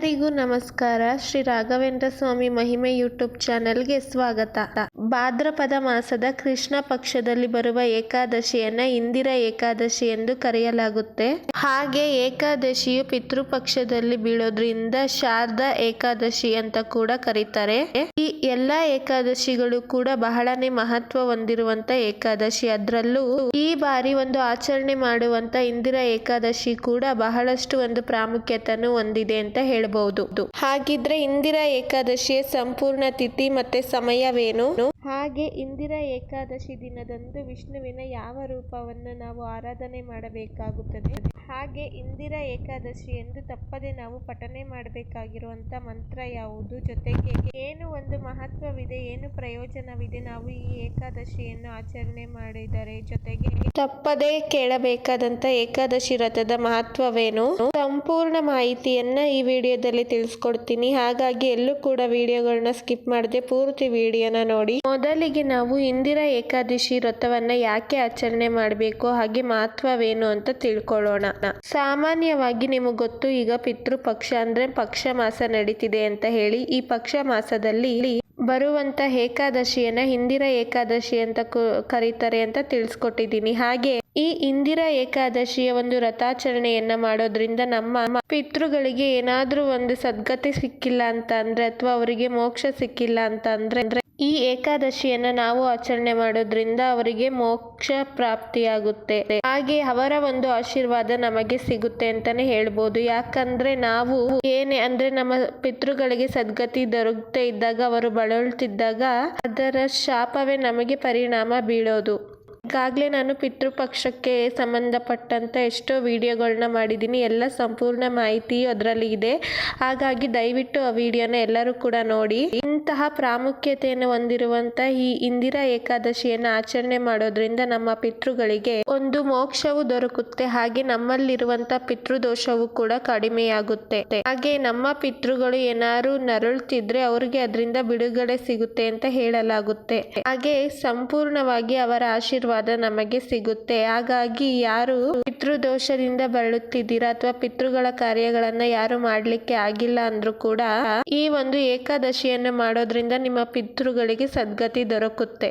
ಎಲ್ಲರಿಗೂ ನಮಸ್ಕಾರ. ಶ್ರೀ ರಾಘವೇಂದ್ರ ಸ್ವಾಮಿ ಮಹಿಮೆ ಯೂಟ್ಯೂಬ್ ಚಾನೆಲ್ಗೆ ಸ್ವಾಗತ. ಭಾದ್ರಪದ ಮಾಸದ ಕೃಷ್ಣ ಪಕ್ಷದಲ್ಲಿ ಬರುವ ಏಕಾದಶಿಯನ್ನ ಇಂದಿರ ಏಕಾದಶಿ ಎಂದು ಕರೆಯಲಾಗುತ್ತೆ. ಹಾಗೆ ಏಕಾದಶಿಯು ಪಿತೃಪಕ್ಷದಲ್ಲಿ ಬೀಳೋದ್ರಿಂದ ಶಾರದಾ ಏಕಾದಶಿ ಅಂತ ಕೂಡ ಕರೀತಾರೆ. ಈ ಎಲ್ಲಾ ಏಕಾದಶಿಗಳು ಕೂಡ ಬಹಳನೇ ಮಹತ್ವ ಹೊಂದಿರುವಂತ ಏಕಾದಶಿ. ಅದರಲ್ಲೂ ಈ ಬಾರಿ ಒಂದು ಆಚರಣೆ ಮಾಡುವಂತ ಇಂದಿರಾ ಏಕಾದಶಿ ಕೂಡ ಬಹಳಷ್ಟು ಒಂದು ಪ್ರಾಮುಖ್ಯತೆಯನ್ನು ಹೊಂದಿದೆ ಅಂತ ಹೇಳ್ಬಹುದು. ಹಾಗಿದ್ರೆ ಇಂದಿರಾ ಏಕಾದಶಿಯ ಸಂಪೂರ್ಣ ತಿಥಿ ಮತ್ತೆ ಸಮಯವೇನು? ಹಾಗೆ ಇಂದಿರಾ ಏಕಾದಶಿ ದಿನದಂದು ವಿಷ್ಣುವಿನ ಯಾವ ರೂಪವನ್ನು ನಾವು ಆರಾಧನೆ ಮಾಡಬೇಕಾಗುತ್ತದೆ? ಹಾಗೆ ಇಂದಿರಾ ಏಕಾದಶಿ ಎಂದು ತಪ್ಪದೆ ನಾವು ಪಠನೆ ಮಾಡಬೇಕಾಗಿರುವಂತ ಮಂತ್ರ ಯಾವುದು? ಜೊತೆಗೆ ಏನು ಒಂದು ಮಹತ್ವವಿದೆ, ಏನು ಪ್ರಯೋಜನವಿದೆ ನಾವು ಈ ಏಕಾದಶಿಯನ್ನು ಆಚರಣೆ ಮಾಡಿದರೆ? ಜೊತೆಗೆ ತಪ್ಪದೇ ಕೇಳಬೇಕಾದಂತ ಏಕಾದಶಿ ವ್ರತದ ಮಹತ್ವವೇನು? ಸಂಪೂರ್ಣ ಮಾಹಿತಿಯನ್ನ ಈ ವಿಡಿಯೋದಲ್ಲಿ ತಿಳಿಸ್ಕೊಡ್ತೀನಿ. ಹಾಗಾಗಿ ಎಲ್ಲೂ ಕೂಡ ವಿಡಿಯೋಗಳನ್ನ ಸ್ಕಿಪ್ ಮಾಡದೆ ಪೂರ್ತಿ ವಿಡಿಯೋನ ನೋಡಿ. ಮೊದಲಿಗೆ ನಾವು ಇಂದಿರಾ ಏಕಾದಶಿ ವ್ರತವನ್ನ ಯಾಕೆ ಆಚರಣೆ ಮಾಡಬೇಕು, ಹಾಗೆ ಮಹತ್ವವೇನು ಅಂತ ತಿಳ್ಕೊಳ್ಳೋಣ. ಸಾಮಾನ್ಯವಾಗಿ ನಿಮಗೆ ಗೊತ್ತು, ಈಗ ಪಿತೃಪಕ್ಷ ಅಂದ್ರೆ ಪಕ್ಷ ಮಾಸ ನಡೀತಿದೆ ಅಂತ ಹೇಳಿ, ಈ ಪಕ್ಷ ಮಾಸದಲ್ಲಿ ಬರುವಂತ ಏಕಾದಶಿಯನ್ನ ಇಂದಿರಾ ಏಕಾದಶಿ ಅಂತ ಕರೀತಾರೆ ಅಂತ ತಿಳಿಸ್ಕೊಟ್ಟಿದ್ದೀನಿ. ಹಾಗೆ ಈ ಇಂದಿರಾ ಏಕಾದಶಿಯ ಒಂದು ವ್ರತಾಚರಣೆಯನ್ನ ಮಾಡೋದ್ರಿಂದ ನಮ್ಮ ಪಿತೃಗಳಿಗೆ ಏನಾದ್ರೂ ಒಂದು ಸದ್ಗತಿ ಸಿಕ್ಕಿಲ್ಲ ಅಂತ ಅಂದ್ರೆ, ಅಥವಾ ಅವರಿಗೆ ಮೋಕ್ಷ ಸಿಕ್ಕಿಲ್ಲ ಅಂತ ಅಂದ್ರೆ ಅಂದ್ರೆ ಈ ಏಕಾದಶಿಯನ್ನ ನಾವು ಆಚರಣೆ ಮಾಡೋದ್ರಿಂದ ಅವರಿಗೆ ಮೋಕ್ಷ ಪ್ರಾಪ್ತಿಯಾಗುತ್ತೆ. ಹಾಗೆ ಅವರ ಒಂದು ಆಶೀರ್ವಾದ ನಮಗೆ ಸಿಗುತ್ತೆ ಅಂತಾನೆ ಹೇಳ್ಬೋದು. ಯಾಕಂದ್ರೆ ನಾವು ಏನೇ ಅಂದ್ರೆ ನಮ್ಮ ಪಿತೃಗಳಿಗೆ ಸದ್ಗತಿ ದೊರಕದೇ ಇದ್ದಾಗ, ಅವರು ಬಳಲ್ತಿದ್ದಾಗ ಅದರ ಶಾಪವೇ ನಮಗೆ ಪರಿಣಾಮ ಬೀಳೋದು. ಈಗಾಗಲೇ ನಾನು ಪಿತೃಪಕ್ಷಕ್ಕೆ ಸಂಬಂಧಪಟ್ಟಂತ ಎಷ್ಟೋ ವಿಡಿಯೋಗಳನ್ನ ಮಾಡಿದ್ದೀನಿ. ಎಲ್ಲ ಸಂಪೂರ್ಣ ಮಾಹಿತಿಯು ಅದರಲ್ಲಿ ಇದೆ. ಹಾಗಾಗಿ ದಯವಿಟ್ಟು ಆ ವಿಡಿಯೋನ ಎಲ್ಲರೂ ಕೂಡ ನೋಡಿ. ಇಂತಹ ಪ್ರಾಮುಖ್ಯತೆಯನ್ನು ಹೊಂದಿರುವಂತ ಈ ಇಂದಿರಾ ಏಕಾದಶಿಯನ್ನು ಆಚರಣೆ ಮಾಡೋದ್ರಿಂದ ನಮ್ಮ ಪಿತೃಗಳಿಗೆ ಒಂದು ಮೋಕ್ಷವು ದೊರಕುತ್ತೆ. ಹಾಗೆ ನಮ್ಮಲ್ಲಿರುವಂತ ಪಿತೃದೋಷವು ಕೂಡ ಕಡಿಮೆಯಾಗುತ್ತೆ. ಹಾಗೆ ನಮ್ಮ ಪಿತೃಗಳು ಏನಾರು ನರಳುತ್ತಿದ್ರೆ ಅವರಿಗೆ ಅದರಿಂದ ಬಿಡುಗಡೆ ಸಿಗುತ್ತೆ ಅಂತ ಹೇಳಲಾಗುತ್ತೆ. ಹಾಗೆ ಸಂಪೂರ್ಣವಾಗಿ ಅವರ ಆಶೀರ್ವಾದ ನಮಗೆ ಸಿಗುತ್ತೆ. ಹಾಗಾಗಿ ಯಾರು ಪಿತೃದೋಷದಿಂದ ಬರಳುತ್ತಿದ್ದೀರಾ ಅಥವಾ ಪಿತೃಗಳ ಕಾರ್ಯಗಳನ್ನ ಯಾರು ಮಾಡ್ಲಿಕ್ಕೆ ಆಗಿಲ್ಲ ಅಂದ್ರೂ ಕೂಡ ಈ ಒಂದು ಏಕಾದಶಿಯನ್ನು ಮಾಡೋದ್ರಿಂದ ನಿಮ್ಮ ಪಿತೃಗಳಿಗೆ ಸದ್ಗತಿ ದೊರಕುತ್ತೆ.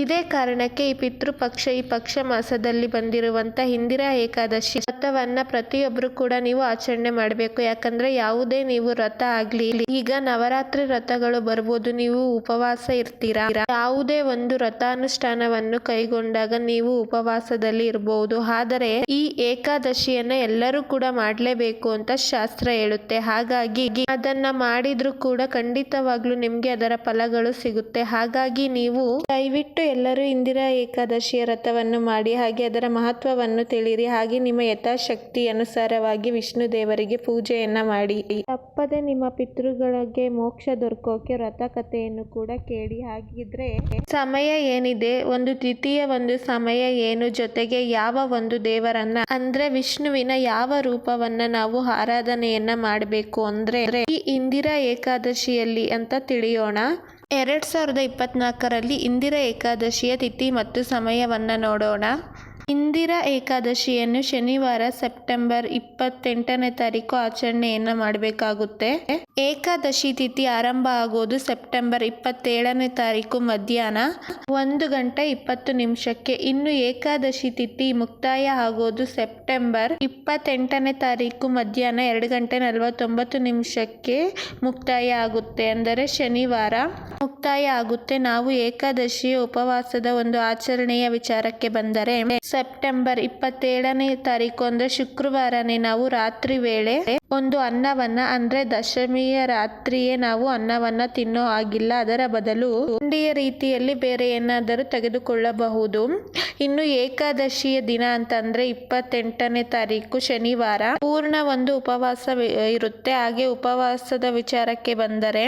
ಇದೇ ಕಾರಣಕ್ಕೆ ಈ ಪಿತೃಪಕ್ಷ ಈ ಪಕ್ಷ ಮಾಸದಲ್ಲಿ ಬಂದಿರುವಂತ ಇಂದಿರಾ ಏಕಾದಶಿ ವ್ರತವನ್ನ ಪ್ರತಿಯೊಬ್ರು ಕೂಡ ನೀವು ಆಚರಣೆ ಮಾಡಬೇಕು. ಯಾಕಂದ್ರೆ ಯಾವುದೇ ನೀವು ವ್ರತ ಆಗ್ಲಿ, ಈಗ ನವರಾತ್ರಿ ವ್ರತಗಳು ಬರ್ಬೋದು, ನೀವು ಉಪವಾಸ ಇರ್ತೀರಾ? ಯಾವುದೇ ಒಂದು ವ್ರತಾನುಷ್ಠಾನವನ್ನು ಕೈಗೊಂಡಾಗ ನೀವು ಉಪವಾಸದಲ್ಲಿ ಇರಬಹುದು ಆದರೆ ಈ ಏಕಾದಶಿಯನ್ನ ಎಲ್ಲರೂ ಕೂಡ ಮಾಡಲೇಬೇಕು ಅಂತ ಶಾಸ್ತ್ರ ಹೇಳುತ್ತೆ. ಹಾಗಾಗಿ ಅದನ್ನ ಮಾಡಿದ್ರು ಕೂಡ ಖಂಡಿತವಾಗ್ಲೂ ನಿಮ್ಗೆ ಅದರ ಫಲಗಳು ಸಿಗುತ್ತೆ. ಹಾಗಾಗಿ ನೀವು ದಯವಿಟ್ಟು ಎಲ್ಲರೂ ಇಂದಿರಾ ಏಕಾದಶಿಯ ವ್ರತವನ್ನು ಮಾಡಿ, ಹಾಗೆ ಅದರ ಮಹತ್ವವನ್ನು ತಿಳಿರಿ ಹಾಗೆ ನಿಮ್ಮ ಯಥಾಶಕ್ತಿ ಅನುಸಾರವಾಗಿ ವಿಷ್ಣು ದೇವರಿಗೆ ಪೂಜೆಯನ್ನ ಮಾಡಿ. ತಪ್ಪದೆ ನಿಮ್ಮ ಪಿತೃಗಳಿಗೆ ಮೋಕ್ಷ ದೊರಕೋಕೆ ವ್ರತ ಕಥೆಯನ್ನು ಕೂಡ ಕೇಳಿ. ಹಾಗಿದ್ರೆ ಸಮಯ ಏನಿದೆ? ಒಂದು ದ್ವಿತೀಯ ಒಂದು ಸಮಯ ಏನು? ಜೊತೆಗೆ ಯಾವ ಒಂದು ದೇವರನ್ನ? ಅಂದ್ರೆ ವಿಷ್ಣುವಿನ ಯಾವ ರೂಪವನ್ನ ನಾವು ಆರಾಧನೆಯನ್ನ ಮಾಡಬೇಕು ಅಂದ್ರೆ ಈ ಇಂದಿರಾ ಏಕಾದಶಿಯಲ್ಲಿ ಅಂತ ತಿಳಿಯೋಣ? ಎರಡು ಸಾವಿರದ ಇಪ್ಪತ್ನಾಲ್ಕರಲ್ಲಿ ಇಂದಿರಾ ಏಕಾದಶಿಯ ತಿಥಿ ಮತ್ತು ಸಮಯವನ್ನು ನೋಡೋಣ. ಇಂದಿರಾ ಏಕಾದಶಿಯನ್ನು ಶನಿವಾರ ಸೆಪ್ಟೆಂಬರ್ ಇಪ್ಪತ್ತೆಂಟನೇ ತಾರೀಕು ಆಚರಣೆಯನ್ನು ಮಾಡಬೇಕಾಗುತ್ತೆ. ಏಕಾದಶಿ ತಿಥಿ ಆರಂಭ ಆಗೋದು ಸೆಪ್ಟೆಂಬರ್ ಇಪ್ಪತ್ತೇಳನೇ ತಾರೀಕು ಮಧ್ಯಾಹ್ನ ಒಂದು ಗಂಟೆ ಇಪ್ಪತ್ತು ನಿಮಿಷಕ್ಕೆ. ಇನ್ನು ಏಕಾದಶಿ ತಿಥಿ ಮುಕ್ತಾಯ ಆಗೋದು ಸೆಪ್ಟೆಂಬರ್ ಇಪ್ಪತ್ತೆಂಟನೇ ತಾರೀಕು ಮಧ್ಯಾಹ್ನ ಎರಡು ಗಂಟೆ ನಲವತ್ತೊಂಬತ್ತು ನಿಮಿಷಕ್ಕೆ ಮುಕ್ತಾಯ ಆಗುತ್ತೆ. ಅಂದರೆ ಶನಿವಾರ ಮುಕ್ತಾಯ ಆಗುತ್ತೆ. ನಾವು ಏಕಾದಶಿಯ ಉಪವಾಸದ ಒಂದು ಆಚರಣೆಯ ವಿಚಾರಕ್ಕೆ ಬಂದರೆ ಸೆಪ್ಟೆಂಬರ್ ಇಪ್ಪತ್ತೇಳನೇ ತಾರೀಕು ಅಂದರೆ ಶುಕ್ರವಾರನೇ ನಾವು ರಾತ್ರಿ ವೇಳೆ ಒಂದು ಅನ್ನವನ್ನ ಅಂದ್ರೆ ದಶಮಿಯ ರಾತ್ರಿಯೇ ನಾವು ಅನ್ನವನ್ನ ತಿನ್ನೋ ಆಗಿಲ್ಲ ಅದರ ಬದಲು ಉಂಡಿಯ ರೀತಿಯಲ್ಲಿ ಬೇರೆ ಏನಾದರೂ ತೆಗೆದುಕೊಳ್ಳಬಹುದು. ಇನ್ನು ಏಕಾದಶಿಯ ದಿನ ಅಂತಂದ್ರೆ ಇಪ್ಪತ್ತೆಂಟನೇ ತಾರೀಕು ಶನಿವಾರ. ಪೂರ್ಣ ಒಂದು ಉಪವಾಸ ಇರುತ್ತೆ. ಹಾಗೆ ಉಪವಾಸದ ವಿಚಾರಕ್ಕೆ ಬಂದರೆ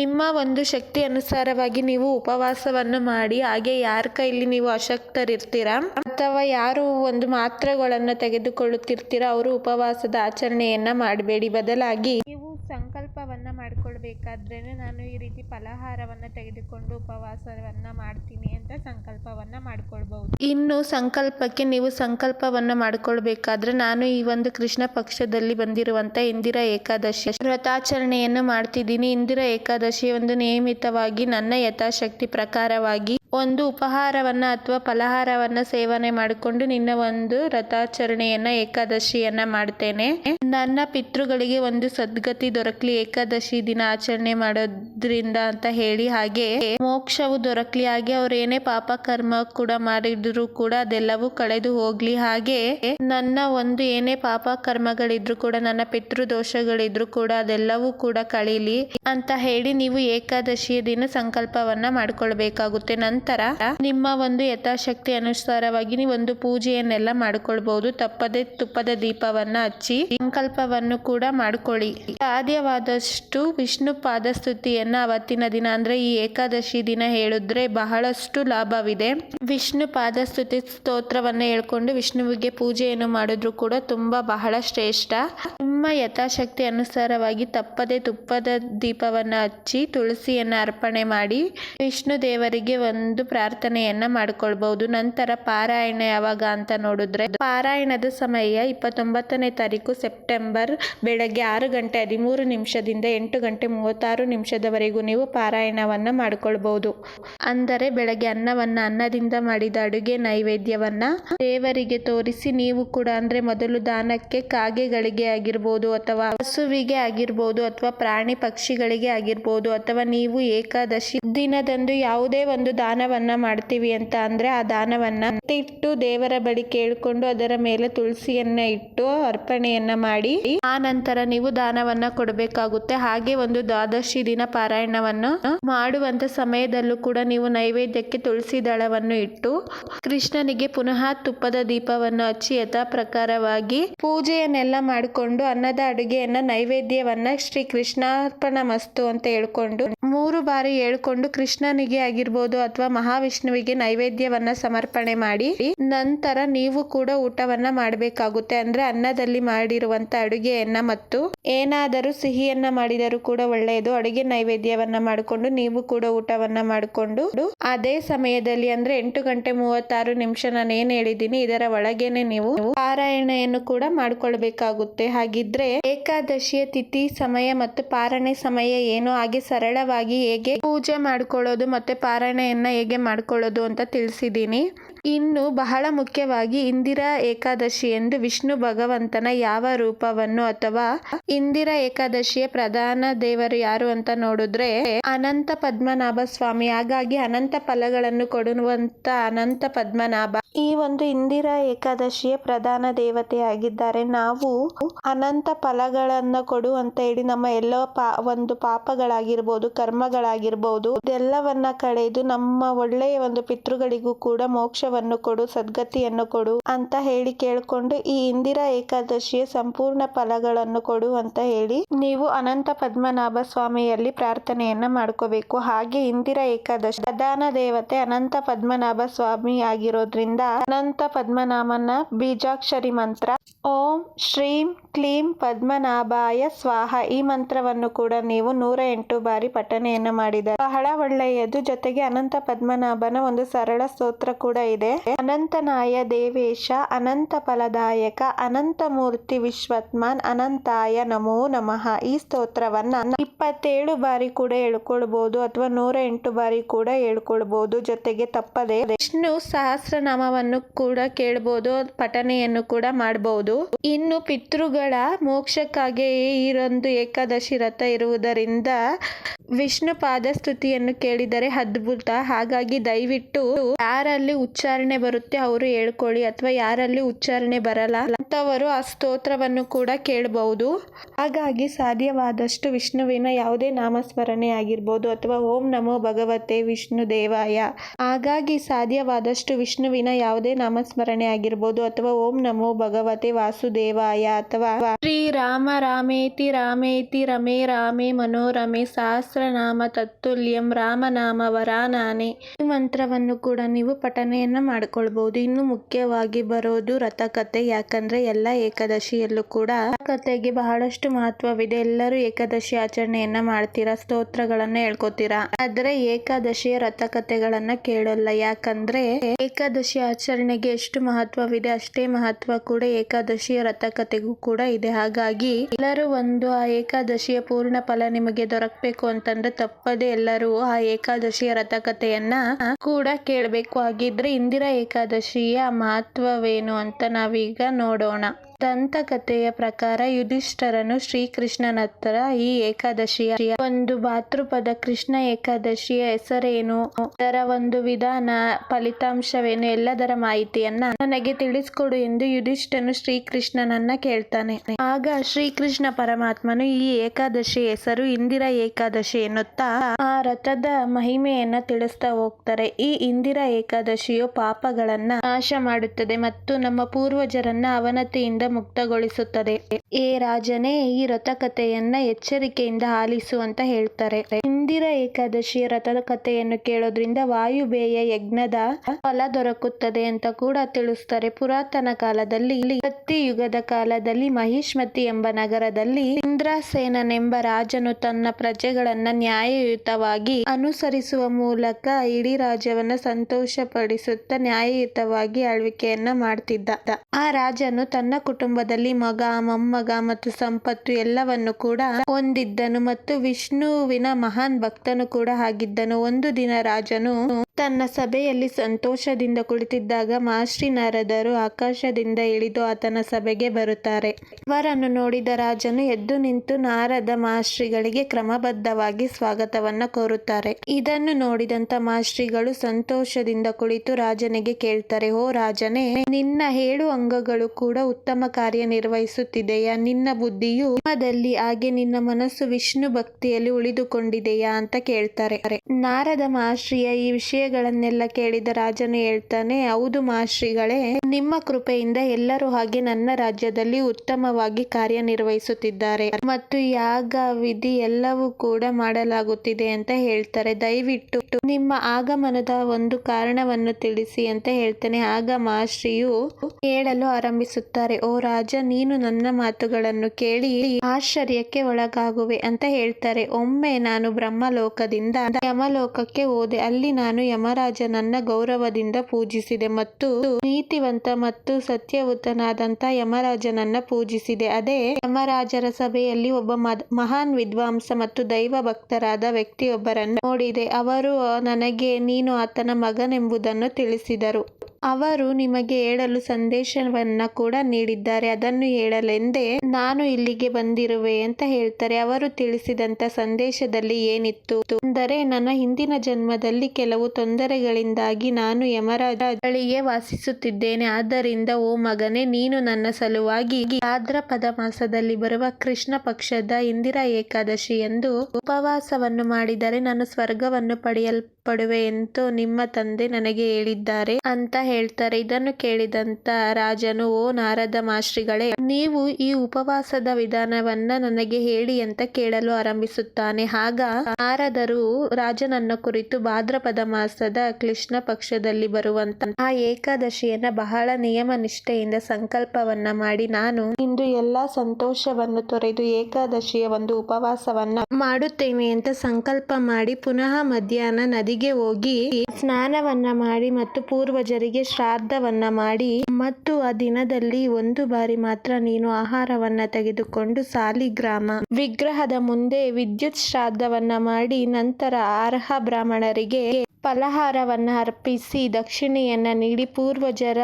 ನಿಮ್ಮ ಒಂದು ಶಕ್ತಿ ಅನುಸಾರವಾಗಿ ನೀವು ಉಪವಾಸವನ್ನು ಮಾಡಿ, ಹಾಗೆ ಯಾರ ಕೈಲಿ ನೀವು ಅಶಕ್ತರಿರ್ತೀರಾ ಅಥವಾ ಯಾರು ಒಂದು ಮಾತ್ರೆಗಳನ್ನು ತೆಗೆದುಕೊಳ್ಳುತ್ತಿರ್ತೀರಾ, ಅವರು ಉಪವಾಸದ ಆಚರಣೆಯನ್ನ ಮಾಡಬೇಡಿ ಬದಲಾಗಿ. ನೀವು ಸಂಕಲ್ಪವನ್ನ ಮಾಡಿಕೊಳ್ಬೇಕಾದ್ರೆ ನಾನು ಈ ರೀತಿ ಫಲಹಾರವನ್ನು ತೆಗೆದುಕೊಂಡು ಉಪವಾಸವನ್ನ ಮಾಡ್ತೀನಿ ಅಂತ ಸಂಕಲ್ಪವನ್ನ ಮಾಡ್ಕೊಳ್ಬಹುದು. ಇನ್ನು ಸಂಕಲ್ಪಕ್ಕೆ ನೀವು ಸಂಕಲ್ಪವನ್ನ ಮಾಡ್ಕೊಳ್ಬೇಕಾದ್ರೆ ನಾನು ಈ ಒಂದು ಕೃಷ್ಣ ಪಕ್ಷದಲ್ಲಿ ಬಂದಿರುವಂತ ಇಂದಿರಾ ಏಕಾದಶಿ ವ್ರತಾಚರಣೆಯನ್ನು ಮಾಡ್ತಿದ್ದೀನಿ. ಇಂದಿರಾ ಏಕಾದಶಿ ಒಂದು ನಿಯಮಿತವಾಗಿ ನನ್ನ ಯಥಾಶಕ್ತಿ ಪ್ರಕಾರವಾಗಿ ಒಂದು ಉಪಹಾರವನ್ನ ಅಥವಾ ಫಲಹಾರವನ್ನ ಸೇವನೆ ಮಾಡಿಕೊಂಡು ನಿನ್ನ ಒಂದು ವ್ರತಾಚರಣೆಯನ್ನ ಏಕಾದಶಿಯನ್ನ ಮಾಡ್ತೇನೆ. ನನ್ನ ಪಿತೃಗಳಿಗೆ ಒಂದು ಸದ್ಗತಿ ದೊರಕಲಿ, ಏಕಾದಶಿ ದಿನ ಆಚರಣೆ ಮಾಡೋದ್ರಿಂದ ಅಂತ ಹೇಳಿ ಹಾಗೆ ಮೋಕ್ಷವು ದೊರಕಲಿ, ಹಾಗೆ ಅವ್ರೇನೇ ಪಾಪ ಕರ್ಮ ಕೂಡ ಮಾಡಿದ್ರು ಕೂಡ ಅದೆಲ್ಲವೂ ಕಳೆದು ಹೋಗ್ಲಿ. ಹಾಗೆ ನನ್ನ ಒಂದು ಏನೇ ಪಾಪ ಕರ್ಮಗಳಿದ್ರು ಕೂಡ, ನನ್ನ ಪಿತೃ ದೋಷಗಳಿದ್ರು ಕೂಡ ಅದೆಲ್ಲವೂ ಕೂಡ ಕಳೀಲಿ ಅಂತ ಹೇಳಿ ನೀವು ಏಕಾದಶಿಯ ದಿನ ಸಂಕಲ್ಪವನ್ನ ಮಾಡ್ಕೊಳ್ಬೇಕಾಗುತ್ತೆ. ನಂತರ ನಿಮ್ಮ ಒಂದು ಯಥಾಶಕ್ತಿ ಅನುಸಾರವಾಗಿ ನೀವು ಒಂದು ಪೂಜೆಯನ್ನೆಲ್ಲ ಮಾಡ್ಕೊಳ್ಬಹುದು. ತಪ್ಪದೆ ತುಪ್ಪದ ದೀಪವನ್ನ ಹಚ್ಚಿ ಸಂಕಲ್ಪವನ್ನು ಕೂಡ ಮಾಡ್ಕೊಳ್ಳಿ. ಸಾಧ್ಯವಾದಷ್ಟು ವಿಷ್ಣು ಪಾದಸ್ತುತಿಯನ್ನ ಅವತ್ತಿನ ದಿನ ಅಂದ್ರೆ ಈ ಏಕಾದಶಿ ದಿನ ಹೇಳಿದ್ರೆ ಬಹಳಷ್ಟು ಲಾಭವಿದೆ. ವಿಷ್ಣು ಪಾದಸ್ತುತಿ ಸ್ತೋತ್ರವನ್ನ ಹೇಳ್ಕೊಂಡು ವಿಷ್ಣುವಿಗೆ ಪೂಜೆಯನ್ನು ಮಾಡಿದ್ರು ಕೂಡ ತುಂಬಾ ಬಹಳ ಶ್ರೇಷ್ಠ. ನಿಮ್ಮ ಯಥಾಶಕ್ತಿ ಅನುಸಾರವಾಗಿ ತಪ್ಪದೆ ತುಪ್ಪದ ದೀಪವನ್ನ ಹಚ್ಚಿ ತುಳಸಿಯನ್ನ ಅರ್ಪಣೆ ಮಾಡಿ ವಿಷ್ಣು ದೇವರಿಗೆ ಒಂದು ಪ್ರಾರ್ಥನೆಯನ್ನ ಮಾಡ್ಕೊಳ್ಬಹುದು. ನಂತರ ಪಾರಾಯಣ ಯಾವಾಗ ಅಂತ ನೋಡಿದ್ರೆ ಪಾರಾಯಣದ ಸಮಯ ಇಪ್ಪತ್ತೊಂಬತ್ತನೇ ತಾರೀಕು ಸೆಪ್ಟೆಂಬರ್ ಬೆಳಗ್ಗೆ ಆರು ಗಂಟೆ ಹದಿಮೂರು ನಿಮಿಷದಿಂದ ಎಂಟು ಗಂಟೆ ಮೂವತ್ತಾರು ನಿಮಿಷದವರೆಗೂ ನೀವು ಪಾರಾಯಣವನ್ನ ಮಾಡ್ಕೊಳ್ಬಹುದು. ಅಂದರೆ ಬೆಳಗ್ಗೆ ಅನ್ನವನ್ನ ಅನ್ನದಿಂದ ಮಾಡಿದ ಅಡುಗೆ ನೈವೇದ್ಯವನ್ನ ದೇವರಿಗೆ ತೋರಿಸಿ ನೀವು ಕೂಡ ಅಂದ್ರೆ ಮೊದಲು ದಾನಕ್ಕೆ ಕಾಗೆಗಳಿಗೆ ಆಗಿರ್ಬೋದು ಅಥವಾ ಹಸುವಿಗೆ ಆಗಿರ್ಬೋದು ಅಥವಾ ಪ್ರಾಣಿ ಪಕ್ಷಿಗಳಿಗೆ ಆಗಿರ್ಬೋದು ಅಥವಾ ನೀವು ಏಕಾದಶಿ ದಿನದಂದು ಯಾವುದೇ ಒಂದು ದಾನವನ್ನ ಮಾಡ್ತೀವಿ ಅಂತ ಅಂದ್ರೆ ಆ ದಾನವನ್ನ ಇಟ್ಟು ದೇವರ ಬಳಿ ಕೇಳಿಕೊಂಡು ಅದರ ಮೇಲೆ ತುಳಸಿಯನ್ನ ಇಟ್ಟು ಅರ್ಪಣೆಯನ್ನ ಮಾಡಿ, ಆ ನಂತರ ನೀವು ದಾನವನ್ನ ಕೊಡಬೇಕಾಗುತ್ತೆ. ಹಾಗೆ ಒಂದು ದ್ವಾದಶಿ ದಿನ ಪಾರಾಯಣವನ್ನು ಮಾಡುವಂತ ಸಮಯದಲ್ಲೂ ಕೂಡ ನೀವು ನೈವೇದ್ಯಕ್ಕೆ ತುಳಸಿ ದಳವನ್ನು ಇಟ್ಟು, ಕೃಷ್ಣನಿಗೆ ಪುನಃ ತುಪ್ಪದ ದೀಪವನ್ನು ಹಚ್ಚಿ ಯಥಾ ಪ್ರಕಾರವಾಗಿ ಪೂಜೆಯನ್ನೆಲ್ಲ ಮಾಡಿಕೊಂಡು ಅನ್ನದ ಅಡುಗೆಯನ್ನ ನೈವೇದ್ಯವನ್ನ ಶ್ರೀ ಕೃಷ್ಣಾರ್ಪಣ ಮಸ್ತು ಅಂತ ಹೇಳ್ಕೊಂಡು, ಮೂರು ಬಾರಿ ಹೇಳ್ಕೊಂಡು ಕೃಷ್ಣನಿಗೆ ಆಗಿರ್ಬೋದು ಅಥವಾ ಮಹಾವಿಷ್ಣುವಿಗೆ ನೈವೇದ್ಯವನ್ನ ಸಮರ್ಪಣೆ ಮಾಡಿ, ನಂತರ ನೀವು ಕೂಡ ಊಟವನ್ನ ಮಾಡಬೇಕಾಗುತ್ತೆ. ಅಂದ್ರೆ ಅನ್ನದಲ್ಲಿ ಮಾಡಿರುವಂತ ಅಡುಗೆಯನ್ನ ಮತ್ತು ಏನಾದರೂ ಸಿಹಿಯನ್ನ ಮಾಡಿದರೂ ಕೂಡ ಒಳ್ಳೆಯದು. ಅಡುಗೆ ನೈವೇದ್ಯವನ್ನ ಮಾಡಿಕೊಂಡು ನೀವು ಕೂಡ ಊಟವನ್ನ ಮಾಡಿಕೊಂಡು, ಅದೇ ಸಮಯದಲ್ಲಿ ಅಂದ್ರೆ ಎಂಟು ಗಂಟೆ ಮೂವತ್ತಾರು ನಿಮಿಷ ನಾನು ಏನ್ ಹೇಳಿದ್ದೀನಿ, ಇದರ ಒಳಗೇನೆ ನೀವು ಪಾರಾಯಣೆಯನ್ನು ಕೂಡ ಮಾಡ್ಕೊಳ್ಬೇಕಾಗುತ್ತೆ. ಹಾಗಿದ್ರೆ ಏಕಾದಶಿಯ ತಿಥಿ ಸಮಯ ಮತ್ತು ಪಾರಣೆ ಸಮಯ ಏನು? ಹಾಗೆ ಸರಳವಾಗಿ ಹೇಗೆ ಪೂಜೆ ಮಾಡ್ಕೊಳ್ಳೋದು ಮತ್ತೆ ಪಾರಾಯಣೆಯನ್ನ ಹೇಗೆ ಮಾಡಿಕೊಳ್ಳೋದು ಅಂತ ತಿಳಿಸಿದ್ದೀನಿ. ಇನ್ನು ಬಹಳ ಮುಖ್ಯವಾಗಿ ಇಂದಿರಾ ಏಕಾದಶಿ ಎಂದು ವಿಷ್ಣು ಭಗವಂತನ ಯಾವ ರೂಪವನ್ನು ಅಥವಾ ಇಂದಿರಾ ಏಕಾದಶಿಯ ಪ್ರಧಾನ ದೇವರು ಯಾರು ಅಂತ ನೋಡಿದ್ರೆ ಅನಂತ ಪದ್ಮನಾಭ ಸ್ವಾಮಿ. ಹಾಗಾಗಿ ಅನಂತ ಫಲಗಳನ್ನು ಕೊಡುವಂತ ಅನಂತ ಪದ್ಮನಾಭ. ಈ ಒಂದು ಇಂದಿರಾ ಏಕಾದಶಿಯ ಪ್ರಧಾನ ದೇವತೆ ಆಗಿದ್ದಾರೆ. ನಾವು ಅನಂತ ಫಲಗಳನ್ನ ಕೊಡು ಅಂತ ಹೇಳಿ ನಮ್ಮ ಎಲ್ಲ ಪಾ, ಒಂದು ಪಾಪಗಳಾಗಿರ್ಬೋದು, ಕರ್ಮಗಳಾಗಿರ್ಬೋದು, ಇದೆಲ್ಲವನ್ನ ಕಳೆದು ನಮ್ಮ ಒಳ್ಳೆಯ ಒಂದು ಪಿತೃಗಳಿಗೂ ಕೂಡ ಮೋಕ್ಷವನ್ನು ಕೊಡು, ಸದ್ಗತಿಯನ್ನು ಕೊಡು ಅಂತ ಹೇಳಿ ಕೇಳಿಕೊಂಡು ಈ ಇಂದಿರಾ ಏಕಾದಶಿಯ ಸಂಪೂರ್ಣ ಫಲಗಳನ್ನು ಕೊಡು ಅಂತ ಹೇಳಿ ನೀವು ಅನಂತ ಪದ್ಮನಾಭ ಸ್ವಾಮಿಯಲ್ಲಿ ಪ್ರಾರ್ಥನೆಯನ್ನ ಮಾಡ್ಕೋಬೇಕು. ಹಾಗೆ ಇಂದಿರಾ ಏಕಾದಶಿ ಪ್ರಧಾನ ದೇವತೆ ಅನಂತ ಪದ್ಮನಾಭ ಸ್ವಾಮಿ ಆಗಿರೋದ್ರಿಂದ ಅನಂತ ಪದ್ಮನಾಭನ ಬೀಜಾಕ್ಷರಿ ಮಂತ್ರ, ಓಂ ಶ್ರೀಂ ಕ್ಲೀಂ ಪದ್ಮನಾಭಾಯ ಸ್ವಾಹ ಈ ಮಂತ್ರವನ್ನು ಕೂಡ ನೀವು ನೂರ ಎಂಟು ಬಾರಿ ಪಠನೆಯನ್ನು ಮಾಡಿದರೆ ಬಹಳ ಒಳ್ಳೆಯದು. ಜೊತೆಗೆ ಅನಂತ ಪದ್ಮನಾಭನ ಒಂದು ಸರಳ ಸ್ತೋತ್ರ ಕೂಡ ಇದೆ. ಅನಂತನಾಯ ದೇವೇಶ, ಅನಂತ ಫಲದಾಯಕ, ಅನಂತ ಮೂರ್ತಿ ವಿಶ್ವತ್ಮಾನ್, ಅನಂತಾಯ ನಮೋ ನಮಃ ಈ ಸ್ತೋತ್ರವನ್ನ ಇಪ್ಪತ್ತೇಳು ಬಾರಿ ಕೂಡ ಹೇಳ್ಕೊಳ್ಬಹುದು ಅಥವಾ ನೂರ ಎಂಟು ಬಾರಿ ಕೂಡ ಹೇಳ್ಕೊಳ್ಬಹುದು ಜೊತೆಗೆ ತಪ್ಪದೆ ವಿಷ್ಣು ಸಹಸ್ರನಾಮವನ್ನು ಕೂಡ ಕೇಳಬಹುದು ಪಠನೆಯನ್ನು ಕೂಡ ಮಾಡಬಹುದು ಇನ್ನು ಪಿತೃಗಳ ಮೋಕ್ಷಕ್ಕಾಗಿ ಈ ಏಕಾದಶಿ ರಥ ಇರುವುದರಿಂದ ವಿಷ್ಣು ಪಾದಸ್ತುತಿಯನ್ನು ಕೇಳಿದರೆ ಅದ್ಭುತ ಹಾಗಾಗಿ ದಯವಿಟ್ಟು ಯಾರಲ್ಲಿ ಉಚ್ಚಾರಣೆ ಬರುತ್ತೆ ಅವರು ಹೇಳ್ಕೊಳ್ಳಿ ಅಥವಾ ಯಾರಲ್ಲಿ ಉಚ್ಚಾರಣೆ ಬರಲ್ಲ ಅಂತವರು ಆ ಸ್ತೋತ್ರವನ್ನು ಕೂಡ ಕೇಳಬಹುದು ಹಾಗಾಗಿ ಸಾಧ್ಯವಾದಷ್ಟು ವಿಷ್ಣುವಿನ ಯಾವುದೇ ನಾಮಸ್ಮರಣೆ ಆಗಿರ್ಬೋದು ಅಥವಾ ಓಂ ನಮೋ ಭಗವತೆ ವಿಷ್ಣು ದೇವಾಯ. ಹಾಗಾಗಿ ಸಾಧ್ಯವಾದಷ್ಟು ವಿಷ್ಣುವಿನ ಯಾವುದೇ ನಾಮಸ್ಮರಣೆ ಆಗಿರ್ಬೋದು ಅಥವಾ ಓಂ ನಮೋ ಭಗವತೆ ವಾಸುದೇವಾಯ ಅಥವಾ ಶ್ರೀರಾಮ ರಾಮೇತಿ ರಾಮೇತಿ ರಮೇ ರಾಮೇ ಮನೋರಮೆ ಸಹಸ್ರನಾಮ ತತ್ತುಲ್ಯಂ ರಾಮನಾಮ ವರಾನಾನೆ ಈ ಮಂತ್ರವನ್ನು ಕೂಡ ನೀವು ಪಠನೆಯನ್ನ ಮಾಡ್ಕೊಳ್ಬಹುದು ಇನ್ನು ಮುಖ್ಯವಾಗಿ ಬರೋದು ರಥಕಥೆ. ಯಾಕಂದ್ರೆ ಎಲ್ಲ ಏಕಾದಶಿಯಲ್ಲೂ ಕೂಡ ಕಥೆಗೆ ಬಹಳಷ್ಟು ಮಹತ್ವವಿದೆ. ಎಲ್ಲರೂ ಏಕಾದಶಿ ಆಚರಣೆಯನ್ನ ಮಾಡ್ತೀರಾ? ಸ್ತೋತ್ರಗಳನ್ನ ಹೇಳ್ಕೊತೀರಾ? ಆದ್ರೆ ಏಕಾದಶಿಯ ರಥಕಥೆಗಳನ್ನ ಕೇಳಲ್ಲ. ಯಾಕಂದ್ರೆ ಏಕಾದಶಿ ಆಚರಣೆಗೆ ಎಷ್ಟು ಮಹತ್ವವಿದೆ, ಅಷ್ಟೇ ಮಹತ್ವ ಕೂಡ ಏಕಾದಶಿಯ ರಥಕಥೆಗೂ ಕೂಡ ಇದೆ. ಹಾಗಾಗಿ ಎಲ್ಲರೂ ಒಂದು ಆ ಏಕಾದಶಿಯ ಪೂರ್ಣ ಫಲ ನಿಮಗೆ ದೊರಕಬೇಕು ಅಂತಂದ್ರೆ ತಪ್ಪದೆ ಎಲ್ಲರೂ ಆ ಏಕಾದಶಿಯ ರಥಕಥೆಯನ್ನ ಕೂಡ ಕೇಳಬೇಕು. ಹಾಗಿದ್ರೆ ಇಂದಿರಾ ಏಕಾದಶಿಯ ಮಹತ್ವವೇನು ಅಂತ ನಾವೀಗ ನೋಡೋಣ. ದಂತಕಥೆಯ ಪ್ರಕಾರ ಯುಧಿಷ್ಠರನು ಶ್ರೀಕೃಷ್ಣನತ್ರ ಈ ಏಕಾದಶಿಯ ಒಂದು ಭಾತೃಪದ ಕೃಷ್ಣ ಏಕಾದಶಿಯ ಹೆಸರೇನು? ಅದರ ಒಂದು ವಿಧಾನ, ಫಲಿತಾಂಶವೇನು? ಎಲ್ಲದರ ಮಾಹಿತಿಯನ್ನ ನನಗೆ ತಿಳಿಸ್ಕೊಡು ಎಂದು ಯುಧಿಷ್ಠನು ಶ್ರೀಕೃಷ್ಣನನ್ನ ಕೇಳ್ತಾನೆ. ಆಗ ಶ್ರೀಕೃಷ್ಣ ಪರಮಾತ್ಮನು ಈ ಏಕಾದಶಿ ಹೆಸರು ಇಂದಿರಾ ಏಕಾದಶಿ ಎನ್ನುತ್ತಾ ಆ ರಥದ ಮಹಿಮೆಯನ್ನ ತಿಳಿಸ್ತಾ ಹೋಗ್ತಾರೆ. ಈ ಇಂದಿರಾ ಏಕಾದಶಿಯು ಪಾಪಗಳನ್ನ ನಾಶ ಮಾಡುತ್ತದೆ ಮತ್ತು ನಮ್ಮ ಪೂರ್ವಜರನ್ನ ಅವನತಿಯಿಂದ ಮುಕ್ತಗೊಳಿಸುತ್ತದೆ. ಏ ರಾಜನೇ ಈ ರಥಕಥೆಯನ್ನ ಎಚ್ಚರಿಕೆಯಿಂದ ಆಲಿಸು ಅಂತ ಹೇಳ್ತಾರೆ. ಇಂದಿರ ಏಕಾದಶಿ ರಥದ ಕಥೆಯನ್ನು ಕೇಳೋದ್ರಿಂದ ವಾಯುಬೇಯ ಯಜ್ಞದ ಫಲ ದೊರಕುತ್ತದೆ ಅಂತ ಕೂಡ ತಿಳಿಸ್ತಾರೆ. ಪುರಾತನ ಕಾಲದಲ್ಲಿ ಕತ್ತಿ ಯುಗದ ಕಾಲದಲ್ಲಿ ಮಹಿಷ್ಮತಿ ಎಂಬ ನಗರದಲ್ಲಿ ಇಂದ್ರಸೇನನೆಂಬ ರಾಜನು ತನ್ನ ಪ್ರಜೆಗಳನ್ನ ನ್ಯಾಯಯುತವಾಗಿ ಅನುಸರಿಸುವ ಮೂಲಕ ಇಡೀ ರಾಜ್ಯವನ್ನ ಸಂತೋಷಪಡಿಸುತ್ತಾ ನ್ಯಾಯಯುತವಾಗಿ ಆಳ್ವಿಕೆಯನ್ನ ಮಾಡ್ತಿದ್ದ. ಆ ರಾಜನು ತನ್ನ ಕುಟುಂಬದಲ್ಲಿ ಮಗ, ಮೊಮ್ಮಗ ಮತ್ತು ಸಂಪತ್ತು ಎಲ್ಲವನ್ನು ಕೂಡ ಹೊಂದಿದ್ದನು ಮತ್ತು ವಿಷ್ಣುವಿನ ಮಹಾನ್ ಭಕ್ತನು ಕೂಡ ಆಗಿದ್ದನು. ಒಂದು ದಿನ ರಾಜನು ತನ್ನ ಸಭೆಯಲ್ಲಿ ಸಂತೋಷದಿಂದ ಕುಳಿತಿದ್ದಾಗ ಮಾಶ್ರೀ ನಾರದರು ಆಕಾಶದಿಂದ ಇಳಿದು ಆತನ ಸಭೆಗೆ ಬರುತ್ತಾರೆ. ಅವರನ್ನು ನೋಡಿದ ರಾಜನು ಎದ್ದು ನಿಂತು ನಾರದ ಮಾಶ್ರೀಗಳಿಗೆ ಕ್ರಮಬದ್ಧವಾಗಿ ಸ್ವಾಗತವನ್ನ ಕೋರುತ್ತಾರೆ. ಇದನ್ನು ನೋಡಿದಂತ ಮಾಶ್ರೀಗಳು ಸಂತೋಷದಿಂದ ಕುಳಿತು ರಾಜನಿಗೆ ಕೇಳ್ತಾರೆ, ಓ ರಾಜನೇ, ನಿನ್ನ ಏಳು ಅಂಗಗಳು ಕೂಡ ಉತ್ತಮ ಕಾರ್ಯನಿರ್ವಹಿಸುತ್ತಿದೆಯಾ? ನಿನ್ನ ಬುದ್ಧಿಯು ಧರ್ಮದಲ್ಲಿ ಹಾಗೆ ನಿನ್ನ ಮನಸ್ಸು ವಿಷ್ಣು ಭಕ್ತಿಯಲ್ಲಿ ಉಳಿದುಕೊಂಡಿದೆಯಾ ಅಂತ ಕೇಳ್ತಾರೆ. ನಾರದ ಮಹರ್ಷಿಯ, ಈ ವಿಷಯಗಳನ್ನೆಲ್ಲ ಕೇಳಿದ ರಾಜನು ಹೇಳ್ತಾನೆ, ಹೌದು ಮಹರ್ಷಿಗಳೇ, ನಿಮ್ಮ ಕೃಪೆಯಿಂದ ಎಲ್ಲರೂ ಹಾಗೆ ನನ್ನ ರಾಜ್ಯದಲ್ಲಿ ಉತ್ತಮವಾಗಿ ಕಾರ್ಯನಿರ್ವಹಿಸುತ್ತಿದ್ದಾರೆ. ಮತ್ತು ಯಾಗ ವಿಧಿ ಎಲ್ಲವೂ ಕೂಡ ಮಾಡಲಾಗುತ್ತಿದೆ ಅಂತ ಹೇಳ್ತಾರೆ. ದಯವಿಟ್ಟು ನಿಮ್ಮ ಆಗಮನದ ಒಂದು ಕಾರಣವನ್ನು ತಿಳಿಸಿ ಅಂತ ಹೇಳ್ತಾನೆ. ಆಗ ಮಹರ್ಷಿಯು ಹೇಳಲು ಆರಂಭಿಸುತ್ತಾರೆ, ಓ ರಾಜ, ನೀನು ನನ್ನ ಮಾತುಗಳನ್ನು ಕೇಳಿ ಆಶ್ಚರ್ಯಕ್ಕೆ ಒಳಗಾಗುವೆ ಅಂತ ಹೇಳ್ತಾರೆ. ಒಮ್ಮೆ ನಾನು ಬ್ರಹ್ಮಲೋಕದಿಂದ ಯಮಲೋಕಕ್ಕೆ ಹೋದೆ. ಅಲ್ಲಿ ನಾನು ಯಮರಾಜನನ್ನ ಗೌರವದಿಂದ ಪೂಜಿಸಿದೆ ಮತ್ತು ನೀತಿವಂತ ಮತ್ತು ಸತ್ಯವುತನಾದಂತ ಯಮರಾಜನನ್ನ ಪೂಜಿಸಿದೆ. ಅದೇ ಯಮರಾಜರ ಸಭೆಯಲ್ಲಿ ಒಬ್ಬ ಮಹಾನ್ ವಿದ್ವಾಂಸ ಮತ್ತು ದೈವ ಭಕ್ತರಾದ ವ್ಯಕ್ತಿಯೊಬ್ಬರನ್ನು ನೋಡಿದೆ. ಅವರು ನನಗೆ, ನೀನು ಆತನ ಮಗನೆಂಬುದನ್ನು ತಿಳಿಸಿದರು. ಅವರು ನಿಮಗೆ ಹೇಳಲು ಸಂದೇಶವನ್ನ ಕೂಡ ನೀಡಿದ್ದಾರೆ. ಅದನ್ನು ಹೇಳಲೆಂದೇ ನಾನು ಇಲ್ಲಿಗೆ ಬಂದಿರುವೆ ಅಂತ ಹೇಳ್ತಾರೆ. ಅವರು ತಿಳಿಸಿದಂತ ಸಂದೇಶದಲ್ಲಿ ಏನಿತ್ತು? ಅಂದರೆ, ನನ್ನ ಹಿಂದಿನ ಜನ್ಮದಲ್ಲಿ ಕೆಲವು ತೊಂದರೆಗಳಿಂದಾಗಿ ನಾನು ಯಮರಾಜ ಬಳಿಗೆ ವಾಸಿಸುತ್ತಿದ್ದೇನೆ. ಆದ್ದರಿಂದ, ಓ ಮಗನೇ, ನೀನು ನನ್ನ ಸಲುವಾಗಿ ಭಾದ್ರಪದ ಮಾಸದಲ್ಲಿ ಬರುವ ಕೃಷ್ಣ ಪಕ್ಷದ ಇಂದಿರಾ ಏಕಾದಶಿ ಎಂದು ಉಪವಾಸವನ್ನು ಮಾಡಿದರೆ ನಾನು ಸ್ವರ್ಗವನ್ನು ಪಡೆಯಲ್ಪಡುವೆ ಎಂದು ನಿಮ್ಮ ತಂದೆ ನನಗೆ ಹೇಳಿದ್ದಾರೆ ಅಂತ ಹೇಳ್ತಾರೆ. ಇದನ್ನು ಕೇಳಿದಂತ ರಾಜನು, ಓ ನಾರದ ಮಾಶ್ರಿಗಳೇ, ನೀವು ಈ ಉಪವಾಸದ ವಿಧಾನವನ್ನ ನನಗೆ ಹೇಳಿ ಅಂತ ಕೇಳಲು ಆರಂಭಿಸುತ್ತಾನೆ. ಆಗ ನಾರದರು ರಾಜನನ್ನ ಕುರಿತು ಭಾದ್ರಪದ ಮಾಸದ ಕೃಷ್ಣ ಪಕ್ಷದಲ್ಲಿ ಬರುವಂತ ಆ ಏಕಾದಶಿಯನ್ನ ಬಹಳ ನಿಯಮ ನಿಷ್ಠೆಯಿಂದ ಸಂಕಲ್ಪವನ್ನ ಮಾಡಿ ನಾನು ಇಂದು ಎಲ್ಲಾ ಸಂತೋಷವನ್ನು ತೊರೆದು ಏಕಾದಶಿಯ ಒಂದು ಉಪವಾಸವನ್ನ ಮಾಡುತ್ತೇನೆ ಅಂತ ಸಂಕಲ್ಪ ಮಾಡಿ ಪುನಃ ಮಧ್ಯಾಹ್ನ ನದಿಗೆ ಹೋಗಿ ಸ್ನಾನವನ್ನ ಮಾಡಿ ಮತ್ತು ಪೂರ್ವಜರಿಗೆ ಶ್ರಾದ್ದವನ್ನ ಮಾಡಿ, ಮತ್ತು ಆ ದಿನದಲ್ಲಿ ಒಂದು ಬಾರಿ ಮಾತ್ರ ನೀನು ಆಹಾರವನ್ನ ತೆಗೆದುಕೊಂಡು ಸಾಲಿಗ್ರಾಮ. ವಿಗ್ರಹದ ಮುಂದೆ ವಿದ್ಯುತ್ ಶ್ರಾದ್ದವನ್ನ ಮಾಡಿ, ನಂತರ ಅರ್ಹ ಬ್ರಾಹ್ಮಣರಿಗೆ ಫಲಹಾರವನ್ನ ಅರ್ಪಿಸಿ, ದಕ್ಷಿಣೆಯನ್ನ ನೀಡಿ ಪೂರ್ವಜರ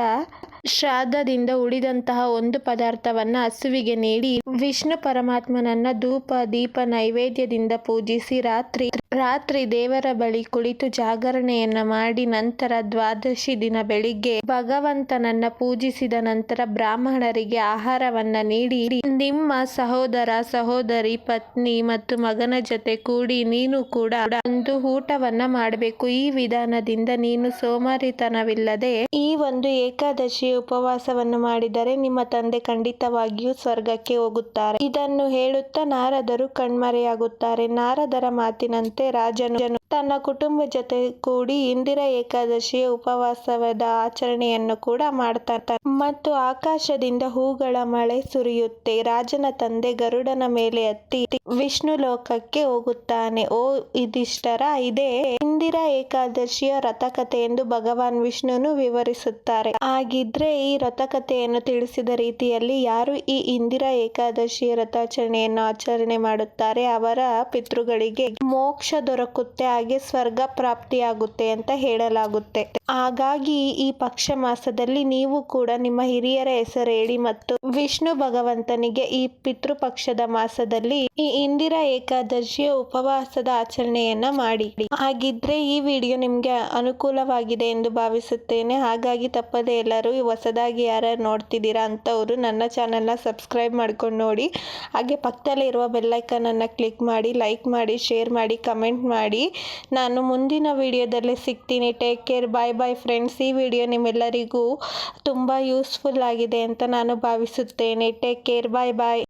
ಶ್ರಾದ್ದದಿಂದ ಉಳಿದಂತಹ ಒಂದು ಪದಾರ್ಥವನ್ನ ಹಸುವಿಗೆ ನೀಡಿ ವಿಷ್ಣು ಪರಮಾತ್ಮನನ್ನ ಧೂಪ, ದೀಪ, ನೈವೇದ್ಯದಿಂದ ಪೂಜಿಸಿ ರಾತ್ರಿ ರಾತ್ರಿ ದೇವರ ಬಳಿ ಕುಳಿತು ಜಾಗರಣೆಯನ್ನ ಮಾಡಿ ನಂತರ ದ್ವಾದಶಿ ದಿನ ಬೆಳಿಗ್ಗೆ ಭಗವಂತನನ್ನ ಪೂಜಿಸಿದ ನಂತರ ಬ್ರಾಹ್ಮಣರಿಗೆ ಆಹಾರವನ್ನ ನೀಡಿ ನಿಮ್ಮ ಸಹೋದರ, ಸಹೋದರಿ, ಪತ್ನಿ ಮತ್ತು ಮಗನ ಜೊತೆ ಕೂಡಿ ನೀನು ಕೂಡ ಒಂದು ಊಟವನ್ನ ಮಾಡಬೇಕು. ಈ ವಿಧಾನದಿಂದ ನೀನು ಸೋಮಾರಿತನವಿಲ್ಲದೆ ಈ ಒಂದು ಏಕಾದಶಿ ಉಪವಾಸವನ್ನು ಮಾಡಿದರೆ ನಿಮ್ಮ ತಂದೆ ಖಂಡಿತವಾಗಿಯೂ ಸ್ವರ್ಗಕ್ಕೆ ಹೋಗುತ್ತಾರೆ. ಇದನ್ನು ಹೇಳುತ್ತಾ ನಾರದರು ಕಣ್ಮರೆಯಾಗುತ್ತಾರೆ. ನಾರದರ ಮಾತಿನಂತೆ ರಾಜನು ತನ್ನ ಕುಟುಂಬ ಜೊತೆ ಕೂಡಿ ಇಂದಿರಾ ಏಕಾದಶಿಯ ಉಪವಾಸದ ಆಚರಣೆಯನ್ನು ಕೂಡ ಮಾಡ್ತಾ ಮತ್ತು ಆಕಾಶದಿಂದ ಹೂಗಳ ಮಳೆ ಸುರಿಯುತ್ತೆ. ರಾಜನ ತಂದೆ ಗರುಡನ ಮೇಲೆ ಹತ್ತಿ ವಿಷ್ಣು ಲೋಕಕ್ಕೆ ಹೋಗುತ್ತಾನೆ. ಓ ಇದಿಷ್ಟರ ಇದೇ ಇಂದಿರಾ ಏಕಾದಶಿಯ ರಥಕಥೆ ಎಂದು ಭಗವಾನ್ ವಿಷ್ಣುನು ವಿವರಿಸುತ್ತಾರೆ. ಹಾಗಿದ್ರೆ ಈ ರಥಕಥೆಯನ್ನು ತಿಳಿಸಿದ ರೀತಿಯಲ್ಲಿ ಯಾರು ಈ ಇಂದಿರಾ ಏಕಾದಶಿಯ ರಥಾಚರಣೆಯನ್ನು ಆಚರಣೆ ಮಾಡುತ್ತಾರೆ ಅವರ ಪಿತೃಗಳಿಗೆ ಮೋಕ್ಷ ದೊರಕುತ್ತೆ, ಹಾಗೆ ಸ್ವರ್ಗ ಪ್ರಾಪ್ತಿಯಾಗುತ್ತೆ ಅಂತ ಹೇಳಲಾಗುತ್ತೆ. ಹಾಗಾಗಿ ಈ ಪಕ್ಷ ಮಾಸದಲ್ಲಿ ನೀವು ಕೂಡ ನಿಮ್ಮ ಹಿರಿಯರ ಹೆಸರು ಹೇಳಿ ಮತ್ತು ವಿಷ್ಣು ಭಗವಂತನಿಗೆ ಈ ಪಿತೃಪಕ್ಷದ ಮಾಸದಲ್ಲಿ ಈ ಇಂದಿರಾ ಏಕಾದಶಿಯ ಉಪವಾಸದ ಆಚರಣೆಯನ್ನ ಮಾಡಿ ಹಾಗಿದ್ರೆ ಈ ವಿಡಿಯೋ ನಿಮಗೆ ಅನುಕೂಲವಾಗಿದೆ ಎಂದು ಭಾವಿಸುತ್ತೇನೆ. ಹಾಗಾಗಿ ತಪ್ಪದೆ ಎಲ್ಲರೂ ಹೊಸದಾಗಿ ಯಾರ್ಯಾರು ನೋಡ್ತಿದ್ದೀರಾ ಅಂಥವರು ನನ್ನ ಚಾನಲ್ನ ಸಬ್ಸ್ಕ್ರೈಬ್ ಮಾಡ್ಕೊಂಡು ನೋಡಿ. ಹಾಗೆ ಪಕ್ಕದಲ್ಲಿರುವ ಇರುವ ಬೆಲ್ಲೈಕನ್ ಅನ್ನ ಕ್ಲಿಕ್ ಮಾಡಿ ಲೈಕ್ ಮಾಡಿ ಶೇರ್ ಮಾಡಿ ಕಮೆಂಟ್ ಮಾಡಿ. ನಾನು ಮುಂದಿನ ವಿಡಿಯೋದಲ್ಲಿ ಸಿಗ್ತೀನಿ. Take care bye bye friends ಈ ವಿಡಿಯೋ ನಿಮ್ಮೆಲ್ಲರಿಗೂ ತುಂಬ ಯೂಸ್ಫುಲ್ ಆಗಿದೆ ಅಂತ ನಾನು ಭಾವಿಸುತ್ತೇನೆ. ಟೇಕ್ ಕೇರ್ ಬಾಯ್ ಬಾಯ್